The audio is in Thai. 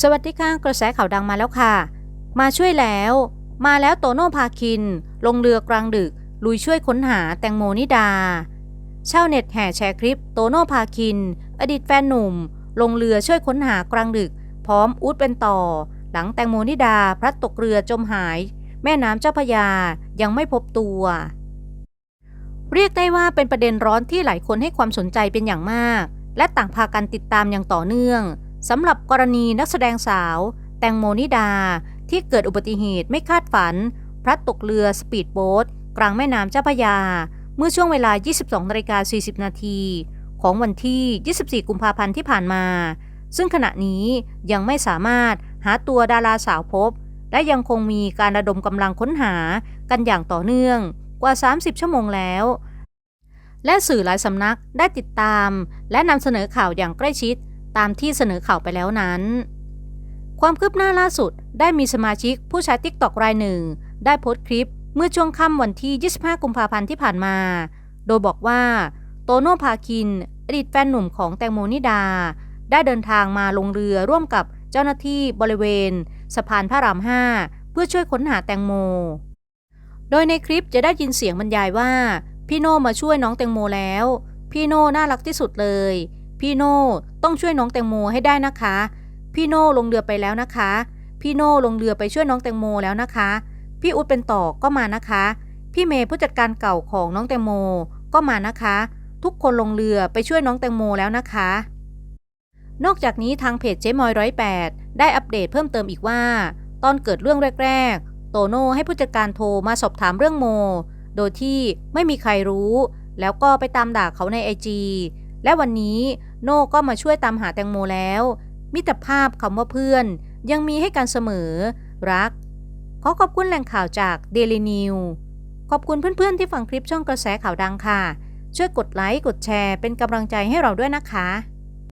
สวัสดีค่ะกระแสข่าวดังมาแล้วค่ะ มาช่วยแล้ว มาแล้วโตโน่พาคิน ลงเรือกลางดึก ลุยช่วยค้นหาแตงโมนิดา ชาวเน็ตแห่แชร์คลิปโตโน่พาคิน อดีตแฟนหนุ่ม ลงเรือช่วยค้นหากลางดึก พร้อมอูดเป็นต่อ หลังแตงโมนิดาพลัดตกเรือจมหาย แม่น้ำเจ้าพยายังไม่พบตัว เรียกได้ว่าเป็นประเด็นร้อนที่หลายคนให้ความสนใจเป็นอย่างมาก และต่างพากันติดตามอย่างต่อเนื่อง สำหรับกรณีนักแสดงสาว แตงโมนิดา ที่เกิดอุบัติเหตุไม่คาดฝัน พลัดตกเรือสปีดโบ๊ทกลางแม่น้ำเจ้าพระยา เมื่อช่วงเวลา 22นาฬิกา40 นาทีของวันที่ 24 กุมภาพันธ์ที่ผ่านมา ซึ่งขณะนี้ยังไม่สามารถหาตัวดาราสาวพบ และยังคงมีการระดมกำลังค้นหากันอย่างต่อเนื่องกว่า 30 ชั่วโมงแล้ว และสื่อหลายสำนักได้ติดตาม และนำเสนอข่าวอย่างใกล้ชิด ตามที่เสนอข่าวไปแล้วนั้น ความคืบหน้าล่าสุดได้มีสมาชิกผู้ใช้ติ๊กตอกรายหนึ่ง ได้โพสต์คลิปเมื่อช่วงค่ำวันที่ 25 กุมภาพันธ์ที่ผ่านมา โดยบอกว่า โตโน่พาคิน อดีตแฟนหนุ่มของแตงโมนิดา ได้เดินทางมาลงเรือร่วมกับเจ้าหน้าที่บริเวณ สะพานพระราม 5 เพื่อช่วยค้นหาแตงโม โดยในคลิปจะได้ยินเสียงบรรยายว่า พี่โน่มาช่วยน้องแตงโมแล้ว พี่โน่น่ารักที่สุดเลย พี่โน่ต้องช่วยน้องแตงโมให้ได้นะคะ พี่โน่ลงเรือไปแล้วนะคะ พี่โน่ลงเรือไปช่วยน้องแตงโมแล้วนะคะ พี่อุดเป็นต่อก็มานะคะ พี่เมย์ผู้จัดการเก่าของน้องแตงโมก็มานะคะ ทุกคนลงเรือไปช่วยน้องแตงโมแล้วนะคะ นอกจากนี้ทางเพจเจ๊มอยร้อยแปดได้อัปเดตเพิ่มเติมอีกว่า ตอนเกิดเรื่องแรกๆ โตโน่ให้ผู้จัดการโทรมาสอบถามเรื่องโม โดยที่ไม่มีใครรู้ แล้วก็ไปตามด่าเขาในไอจี และวันนี้โน่ก็มาช่วยตามหาแตงโมแล้ว มิตรภาพคำว่าเพื่อน ยังมีให้กันเสมอ รัก ขอขอบคุณแหล่งข่าวจาก Daily New ขอบคุณเพื่อนๆที่ฟังคลิปช่องกระแสข่าวดังค่ะ ช่วยกดไลค์กดแชร์เป็นกำลังใจให้เราด้วยนะคะ